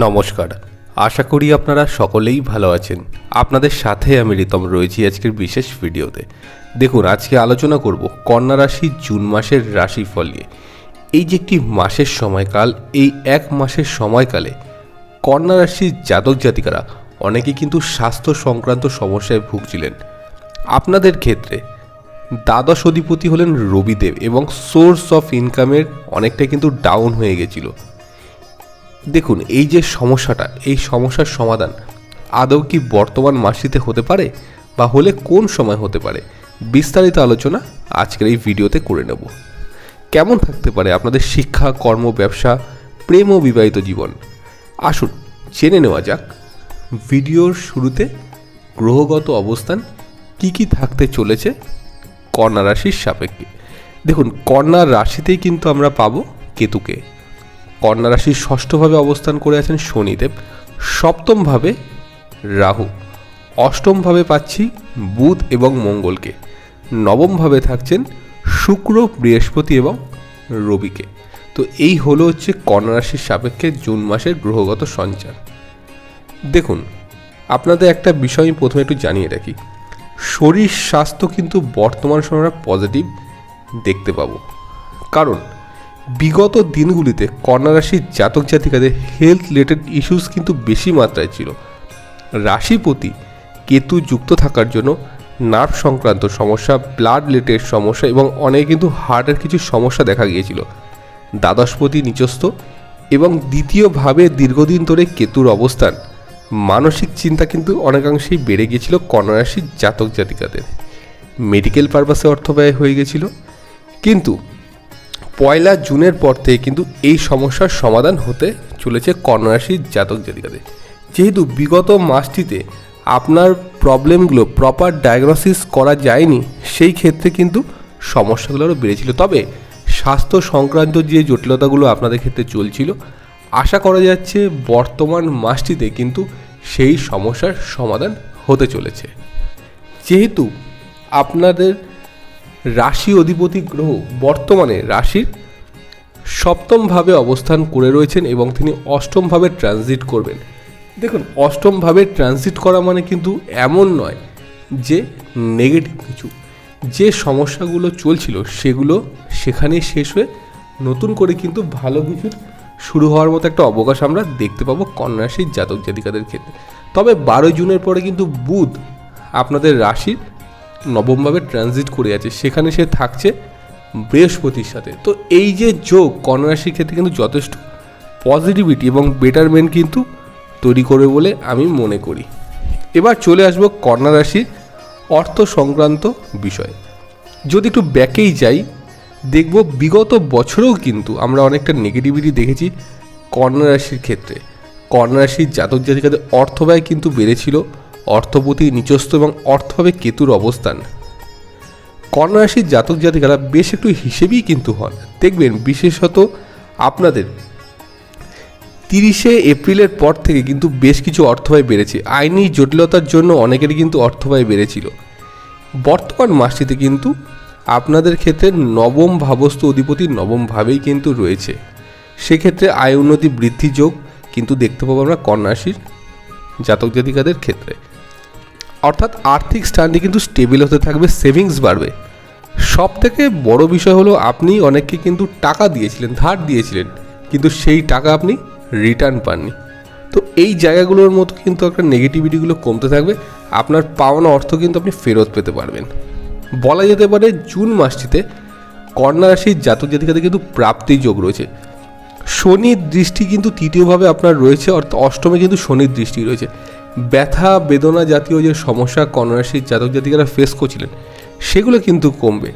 নমস্কার। আশা করি আপনারা সকলেই ভালো আছেন। আপনাদের সাথে আমি রিতম রয়েছি আজকের বিশেষ ভিডিওতে। দেখুন, আজকে আলোচনা করব কন্যা রাশি জুন মাসের রাশিফল নিয়ে। এই যে একটি মাসের সময়কাল, এই এক মাসের সময়কালে কন্যা রাশির জাতক জাতিকারা অনেকে কিন্তু স্বাস্থ্য সংক্রান্ত সমস্যায় ভুগছিলেন। আপনাদের ক্ষেত্রে দ্বাদশ অধিপতি হলেন রবিদেব এবং সোর্স অফ ইনকামের অনেকটা কিন্তু ডাউন হয়ে গেছিল। দেখুন, এই যে সমস্যাটা, এই সমস্যার সমাধান আদৌ কি বর্তমান মাসটিতে হতে পারে বা হলে কোন সময় হতে পারে? বিস্তারিত আলোচনা আজকের এই ভিডিওতে করে নেব। কেমন থাকতে পারে আপনাদের শিক্ষা, কর্ম, ব্যবসা, প্রেম ও বিবাহিত জীবন? আসুন, জেনে নেওয়া যাক। ভিডিওর শুরুতে গ্রহগত অবস্থান কি কি থাকতে চলেছে কন্যা রাশির সাপেক্ষে। দেখুন, কন্যা রাশিতেই কিন্তু আমরা পাবো কেতুকে। কন্যা রাশির ষষ্ঠভাবে অবস্থান করে আছেন শনিদেব। সপ্তমভাবে রাহু। অষ্টমভাবে পাচ্ছি বুধ এবং মঙ্গলকে। নবমভাবে থাকছেন শুক্র, বৃহস্পতি এবং রবিকে। তো এই হলো হচ্ছে রাশির সাপেক্ষে জুন মাসের গ্রহগত সঞ্চার। দেখুন, আপনাদের একটা বিষয় আমি প্রথমে একটু জানিয়ে রাখি। শরীর স্বাস্থ্য কিন্তু বর্তমান সময় পজিটিভ দেখতে পাবো। কারণ বিগত দিনগুলিতে কন্যা রাশির জাতক জাতিকাদের হেলথ রিলেটেড ইস্যুস কিন্তু বেশি মাত্রায় ছিল। রাশিপতি কেতু যুক্ত থাকার জন্য নার্ভ সংক্রান্ত সমস্যা ব্লাড রিলেটেড সমস্যা এবং অনেকে কিন্তু হার্টের কিছু সমস্যা দেখা গিয়েছিল। দ্বাদশপতি নিচস্থ এবং দ্বিতীয়ভাবে দীর্ঘদিন ধরে কেতুর অবস্থান। মানসিক চিন্তা কিন্তু অনেকাংশেই বেড়ে গিয়েছিল কন্যা রাশির জাতক জাতিকাদের। মেডিকেল পারপাসে অর্থ ব্যয় হয়ে গেছিল কিন্তু পয়লা জুনের পর থেকে কিন্তু এই সমস্যার সমাধান হতে চলেছে কন্যারাশির জাতক জাতিকাদের। যেহেতু বিগত মাসটিতে আপনার প্রবলেমগুলো প্রপার ডায়াগনোসিস করা যায়নি, সেই ক্ষেত্রে কিন্তু সমস্যাগুলো আরও বেড়েছিল। তবে স্বাস্থ্য সংক্রান্ত যে জটিলতাগুলো আপনাদের ক্ষেত্রে চলছিল, আশা করা যাচ্ছে বর্তমান মাসটিতে কিন্তু সেই সমস্যার সমাধান হতে চলেছে। যেহেতু আপনাদের রাশি অধিপতি গ্রহ বর্তমানে রাশির সপ্তমভাবে অবস্থান করে রয়েছেন এবং তিনি অষ্টমভাবে ট্রানজিট করবেন। দেখুন, অষ্টমভাবে ট্রানজিট করা মানে কিন্তু এমন নয় যে নেগেটিভ কিছু। যে সমস্যাগুলো চলছিল সেগুলো সেখানেই শেষ হয়ে নতুন করে কিন্তু ভালো কিছুর শুরু হওয়ার মতো একটা অবকাশ আমরা দেখতে পাবো কন্যা রাশির জাতক জাতিকাদের ক্ষেত্রে। তবে বারোই জুনের পরে কিন্তু বুধ আপনাদের রাশির নবমভাবে ট্রানজিট করে আছে সেখানে সে থাকছে বৃহস্পতির সাথে। তো এই যে যোগ কন্যা রাশির ক্ষেত্রে কিন্তু যথেষ্ট পজিটিভিটি এবং বেটারমেন্ট কিন্তু তৈরি করবে বলে আমি মনে করি। এবার চলে আসব কন্যা রাশির অর্থ সংক্রান্ত বিষয়। যদি একটু ব্যাকেই যাই, দেখব বিগত বছরেও কিন্তু আমরা অনেকটা নেগেটিভিটি দেখেছি কন্যা রাশির ক্ষেত্রে। কন্যা রাশির জাতক জাতিকাদের অর্থ ব্যয় কিন্তু বেড়েছিল। অর্থপতি নিচস্থ এবং অর্থভাবে কেতুর অবস্থান। কন্যা রাশির জাতক জাতিকারা বেশ একটু হিসেবেই কিন্তু হন। দেখবেন, বিশেষত আপনাদের। তিরিশে এপ্রিলের পর থেকে কিন্তু বেশ কিছু অর্থব্যয় বেড়েছে। আইনি জটিলতার জন্য অনেকেরই কিন্তু অর্থব্যয় বেড়েছিল। বর্তমান মাসটিতে কিন্তু আপনাদের ক্ষেত্রে নবম ভাবস্থ অধিপতি নবমভাবেই কিন্তু রয়েছে। সেক্ষেত্রে আয় উন্নতি বৃদ্ধি যোগ কিন্তু দেখতে পাবো আমরা কন্যাশির জাতক জাতিকাদের ক্ষেত্রে। অর্থাৎ আর্থিক স্ট্যান্ডে কিন্তু স্টেবিল হতে থাকবে সেভিংস বাড়বে। সব থেকে বড় বিষয় হলো আপনি অনেককে কিন্তু টাকা দিয়েছিলেন, ধার দিয়েছিলেন, কিন্তু সেই টাকা আপনি রিটার্ন পাননি। তো এই জায়গাগুলোর মতো কিন্তু একটা নেগেটিভিটিগুলো কমতে থাকবে, আপনার পাওনা অর্থ কিন্তু আপনি ফেরত পেতে পারবেন। বলা যেতে পারে জুন মাসটিতে কন্যা রাশির জাতক জাতিকাদের কিন্তু প্রাপ্তি যোগ রয়েছে। শনির দৃষ্টি কিন্তু তৃতীয়ভাবে আপনার রয়েছে, অর্থাৎ অষ্টমে কিন্তু শনির দৃষ্টি রয়েছে। ব্যথা, বেদনা জাতীয় যে সমস্যা কন্যারাশির জাতক জাতিকারা ফেস করছিলেন, সেগুলো কিন্তু কমবে।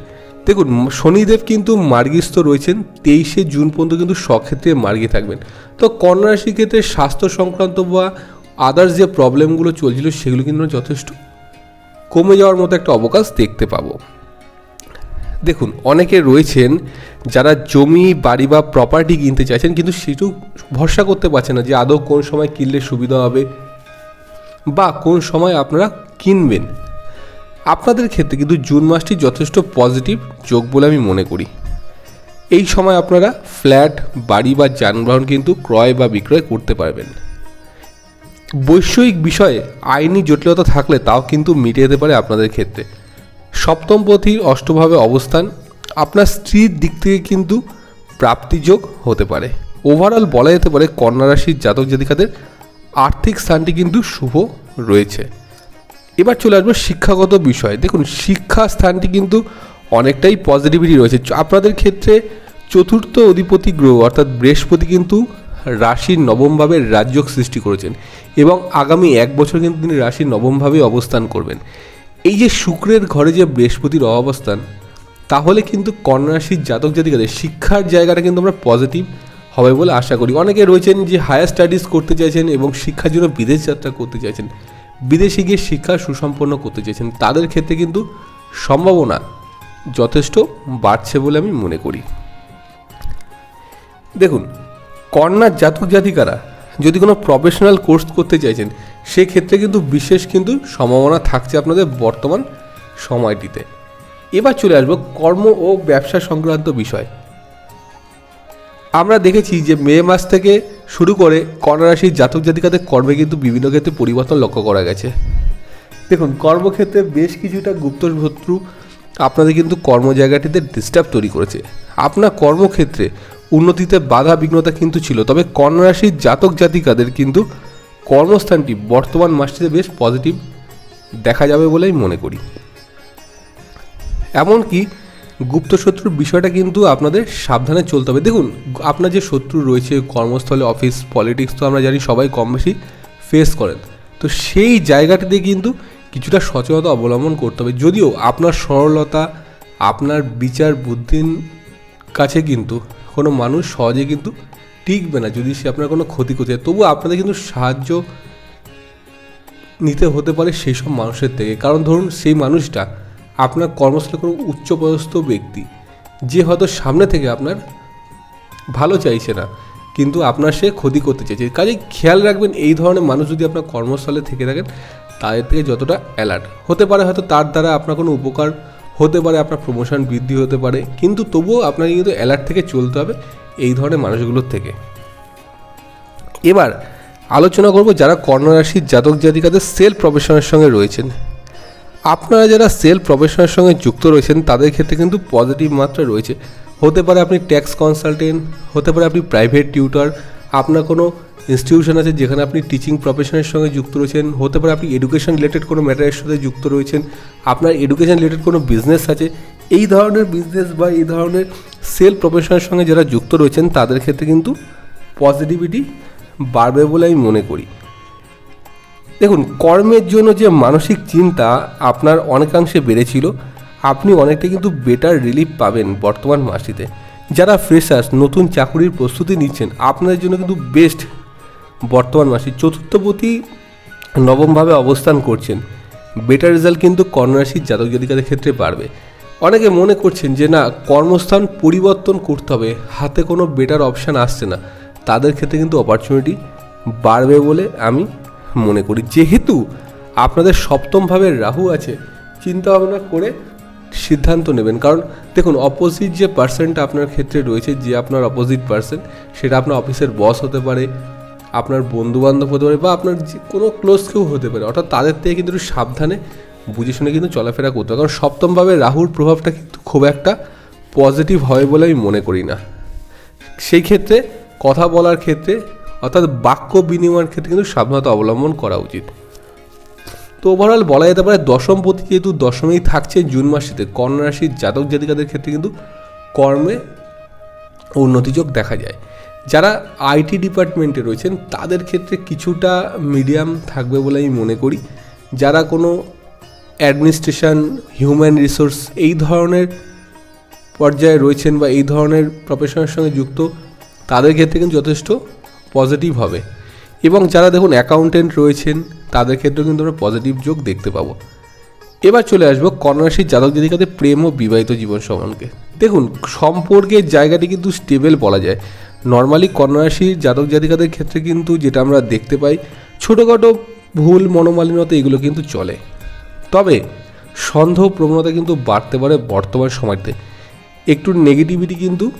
দেখুন, শনিদেব কিন্তু মার্গিস্থ রয়েছেন, তেইশে জুন পর্যন্ত কিন্তু সক্ষেত্রে মার্গী থাকবেন। তো কন্যা রাশির ক্ষেত্রে স্বাস্থ্য সংক্রান্ত বা আদার্স যে প্রবলেমগুলো চলছিল, সেগুলো কিন্তু যথেষ্ট কমে যাওয়ার মতো একটা অবকাশ দেখতে পাবো। দেখুন, অনেকে রয়েছেন যারা জমি, বাড়ি বা প্রপার্টি কিনতে চাইছেন, কিন্তু সেটু ভরসা করতে পারছে না যে আদৌ কোন সময় কিনলে সুবিধা হবে বা কোন সময় আপনারা কিনবেন। আপনাদের ক্ষেত্রে কিন্তু জুন মাসটি যথেষ্ট পজিটিভ যোগ বলে আমি মনে করি। এই সময় আপনারা ফ্ল্যাট, বাড়ি বা যানবাহন কিন্তু ক্রয় বা বিক্রয় করতে পারবেন। বৈষয়িক বিষয়ে আইনি জটিলতা থাকলে তাও কিন্তু মিটে যেতে পারে আপনাদের ক্ষেত্রে। সপ্তম পথির অষ্টভাবে অবস্থান আপনার স্ত্রীর দিক থেকে কিন্তু প্রাপ্তিযোগ হতে পারে। ওভারঅল বলা যেতে পারে কন্যা রাশির জাতক জাতিকাদের আর্থিক স্থানটি কিন্তু শুভ রয়েছে। এবার চলে আসব শিক্ষাগত বিষয়। দেখুন, শিক্ষা স্থানটি কিন্তু অনেকটাই পজিটিভিটি রয়েছে। আপনাদের ক্ষেত্রে চতুর্থ অধিপতি গ্রহ, অর্থাৎ বৃহস্পতি কিন্তু রাশির নবমভাবে রাজযোগ সৃষ্টি করেছেন এবং আগামী এক বছর কিন্তু তিনি রাশির নবমভাবে অবস্থান করবেন। এই যে শুক্রের ঘরে যে বৃহস্পতির অবস্থান, তাহলে কিন্তু কন্যা রাশির জাতক জাতিকাদের শিক্ষার জায়গাটা কিন্তু আমরা পজিটিভ হবে বলে আশা করি। অনেকে রয়েছেন যে হায়ার স্টাডিজ করতে চাইছেন এবং শিক্ষার জন্য বিদেশ যাত্রা করতে চাইছেন। বিদেশে গিয়ে শিক্ষা সুসম্পন্ন করতে চাইছেন, তাদের ক্ষেত্রে কিন্তু সম্ভাবনা যথেষ্ট বাড়ছে বলে আমি মনে করি। দেখুন কন্যার জাতক জাতিকারা যদি কোনো প্রফেশনাল কোর্স করতে চাইছেন, সেক্ষেত্রে কিন্তু বিশেষ কিন্তু সম্ভাবনা থাকছে আপনাদের বর্তমান সময়টিতে। এবার চলে আসব কর্ম ও ব্যবসা সংক্রান্ত বিষয়। আমরা দেখেছি যে মে মাস থেকে শুরু করে কন্যা রাশির জাতক জাতিকাদের কর্মে কিন্তু বিভিন্ন ক্ষেত্রে পরিবর্তন লক্ষ্য করা গেছে। দেখুন, কর্মক্ষেত্রে বেশ কিছুটা গুপ্ত শত্রু আপনাদের কিন্তু কর্ম জায়গাটিতে ডিস্টার্ব তৈরি করেছে। আপনার কর্মক্ষেত্রে উন্নতিতে বাধা বিঘ্নতা কিন্তু ছিল, তবে কন্যা রাশির জাতক জাতিকাদের কিন্তু কর্মস্থানটি বর্তমান মাসটিতে বেশ পজিটিভ দেখা যাবে বলেই মনে করি। এমনকি গুপ্ত শত্রুর বিষয়টা কিন্তু আপনাদের সাবধানে চলতে হবে। দেখুন, আপনার যে শত্রু রয়েছে, কর্মস্থলে অফিস পলিটিক্স তো আমরা জানি সবাই কম বেশি ফেস করেন। তো সেই জায়গাটিতে কিন্তু কিছুটা সচেতনতা অবলম্বন করতে হবে। যদিও আপনার সরলতা, আপনার বিচার বুদ্ধির কাছে কিন্তু কোনো মানুষ সহজে কিন্তু টিকবে না যদি সে আপনার কোনো ক্ষতি করতে তবু আপনাদের কিন্তু সাহায্য নিতে হতে পারে সেই সব মানুষের থেকে। কারণ ধরুন, সেই মানুষটা আপনার কর্মস্থলে কোনো উচ্চপদস্থ ব্যক্তি, যে হয়তো সামনে থেকে আপনার ভালো চাইছে না, কিন্তু আপনার সে ক্ষতি করতে চাইছে। কাজে খেয়াল রাখবেন, এই ধরনের মানুষ যদি আপনার কর্মস্থলে থেকে থাকেন, তাদের থেকে যতটা অ্যালার্ট হতে পারে হয়তো তার দ্বারা আপনার কোনো উপকার হতে পারে, আপনার প্রমোশন বৃদ্ধি হতে পারে, কিন্তু তবুও আপনাকে কিন্তু অ্যালার্ট থেকে চলতে হবে এই ধরনের মানুষগুলোর থেকে। এবার আলোচনা করব যারা কর্ণ রাশির জাতক জাতিকাদের সেল প্রফেশনের সঙ্গে রয়েছেন। আপনারা যারা সেল প্রফেশনের সঙ্গে যুক্ত রয়েছেন, তাদের ক্ষেত্রে কিন্তু পজিটিভ মাত্রা রয়েছে। হতে পারে আপনি ট্যাক্স কনসালটেন্ট হতে পারে আপনি প্রাইভেট টিউটর আপনার কোনো ইনস্টিটিউশন আছে যেখানে আপনি টিচিং প্রফেশনের সঙ্গে যুক্ত রয়েছেন, হতে পারে আপনি এডুকেশন রিলেটেড কোনো ম্যাটারের সাথে যুক্ত রয়েছেন, আপনার এডুকেশন রিলেটেড কোনো বিজনেস আছে, এই ধরনের বিজনেস বা এই ধরনের সেল প্রফেশনের সঙ্গে যারা যুক্ত রয়েছেন, তাদের ক্ষেত্রে কিন্তু পজিটিভিটি বাড়বে বলে আমি মনে করি। দেখুন, কর্মের জন্য যে মানসিক চিন্তা আপনার অনেকাংশে বেড়েছিল, আপনি অনেকটা কিন্তু বেটার রিলিফ পাবেন বর্তমান মাসটিতে। যারা ফ্রেশার্স নতুন চাকুরির প্রস্তুতি নিচ্ছেন, আপনাদের জন্য কিন্তু বেস্ট বর্তমান মাসে চতুর্থপতি নবমভাবে অবস্থান করছেন। বেটার রেজাল্ট কিন্তু কর্ণরাশির জাতক জাতিকাদের ক্ষেত্রে বাড়বে। অনেকে মনে করছেন যে, না, কর্মস্থান পরিবর্তন করতে হবে, হাতে কোনো বেটার অপশান আসছে না। তাদের ক্ষেত্রে কিন্তু অপরচুনিটি বাড়বে বলে আমি মনে করি। যেহেতু আপনাদের সপ্তমভাবে রাহু আছে, চিন্তা ভাবনা করে সিদ্ধান্ত নেবেন। কারণ দেখুন অপোজিট যে পার্সনটা আপনার ক্ষেত্রে রয়েছে, যে আপনার অপোজিট পার্সন সেটা আপনার অফিসের বস হতে পারে, আপনার বন্ধু বান্ধব হতে পারে, বা আপনার যে কোনো ক্লোজ কেউ হতে পারে। অর্থাৎ তাদের থেকে কিন্তু সাবধানে, বুঝে শুনে কিন্তু চলাফেরা করতে হবে। কারণ সপ্তমভাবে রাহুর প্রভাবটা কিন্তু খুব একটা পজিটিভ হয় বলে আমি মনে করি না। সেই ক্ষেত্রে কথা বলার ক্ষেত্রে অর্থাৎ বাক্য বিনিময়ের ক্ষেত্রে কিন্তু সাবধানতা অবলম্বন করা উচিত। তো ওভারঅল বলা যেতে পারে দশম পতি যেহেতু দশমেই থাকছে জুন মাসেতে কন্যারাশির জাতক জাতিকাদের ক্ষেত্রে কিন্তু কর্মে উন্নতিযোগ দেখা যায়। যারা আইটি ডিপার্টমেন্টে রয়েছেন, তাদের ক্ষেত্রে কিছুটা মিডিয়াম থাকবে বলে আমি মনে করি। যারা কোনো অ্যাডমিনিস্ট্রেশন হিউম্যান রিসোর্স এই ধরনের পর্যায়ে রয়েছেন বা এই ধরনের প্রফেশনের সঙ্গে যুক্ত, তাদের ক্ষেত্রে কিন্তু যথেষ্ট পজিটিভ হবে। এবং যারা দেখুন অ্যাকাউন্টেন্ট রয়েছেন, তাদের ক্ষেত্রেও কিন্তু আমরা পজিটিভ যোগ দেখতে পাবো। এবার চলে আসব কন্যারাশির জাতক জাতিকাদের প্রেম ও বিবাহিত জীবন সম্বন্ধে দেখুন, সম্পর্কের জায়গাটি কিন্তু স্টেবল বলা যায়। নর্মালি কন্যারাশির জাতক জাতিকাদের ক্ষেত্রে কিন্তু যেটা আমরা দেখতে পাই, ছোটোখাটো ভুল মনোমালিনতা এগুলো কিন্তু চলে। তবে সন্দেহ প্রবণতা কিন্তু বাড়তে পারে বর্তমান সময়তে। একটু নেগেটিভিটি কিন্তু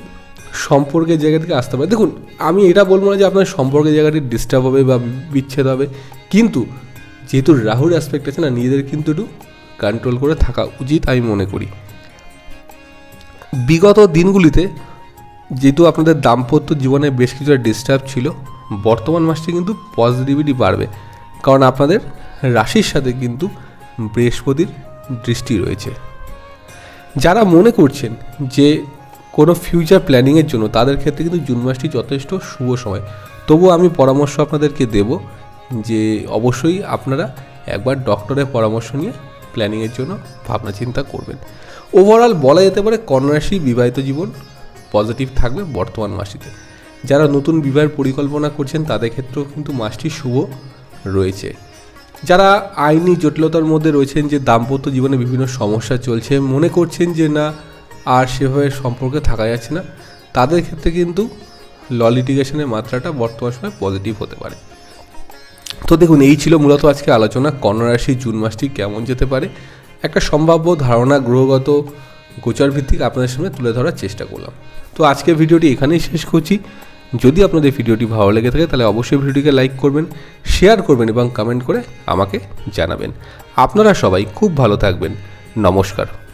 সম্পর্কের জায়গা থেকে আসতে পারে। দেখুন, আমি এটা বলব না যে আপনার সম্পর্কের জায়গাটি ডিস্টার্ব হবে বা বিচ্ছেদ হবে। কিন্তু যেহেতু রাহুর অ্যাসপেক্ট আছে না, নিজেদের কিন্তু একটু কন্ট্রোল করে থাকা উচিত আমি মনে করি। বিগত দিনগুলিতে যেহেতু আপনাদের দাম্পত্য জীবনে বেশ কিছুটা ডিস্টার্ব ছিল, বর্তমান মাসটি কিন্তু পজিটিভিটি বাড়বে। কারণ আপনাদের রাশির সাথে কিন্তু বৃহস্পতির দৃষ্টি রয়েছে। যারা মনে করছেন যে কোনো ফিউচার প্ল্যানিংয়ের জন্য তাদের ক্ষেত্রে কিন্তু জুন মাসটি যথেষ্ট শুভ সময়। তবুও আমি পরামর্শ আপনাদেরকে দেব যে অবশ্যই আপনারা একবার ডক্টরের পরামর্শ নিয়ে প্ল্যানিংয়ের জন্য ভাবনা চিন্তা করবেন। ওভারঅল বলা যেতে পারে কন্যারাশি বিবাহিত জীবন পজিটিভ থাকবে বর্তমান মাসটিতে। যারা নতুন বিবাহের পরিকল্পনা করছেন তাদের ক্ষেত্রেও কিন্তু মাসটি শুভ রয়েছে। যারা আইনি জটিলতার মধ্যে রয়েছেন যে দাম্পত্য জীবনে বিভিন্ন সমস্যা চলছে, মনে করছেন যে না আর সেভাবে সম্পর্কে থাকা যাচ্ছে না। তাদের ক্ষেত্রে কিন্তু ল লিটিগেশনের মাত্রাটা বর্তমান সময় পজিটিভ হতে পারে। তো দেখুন, এই ছিল মূলত আজকে আলোচনা। কন্যা রাশি জুন মাসটি কেমন যেতে পারে? একটা সম্ভাব্য ধারণা গ্রহগত গোচর ভিত্তিক আপনাদের সামনে তুলে ধরার চেষ্টা করলাম। তো আজকের ভিডিওটি এখানেই শেষ করছি। যদি আপনাদের ভিডিওটি ভালো লেগে থাকে, তাহলে অবশ্যই ভিডিওটিকে লাইক করবেন, শেয়ার করবেন এবং কমেন্ট করে আমাকে জানাবেন। আপনারা সবাই খুব ভালো থাকবেন। নমস্কার।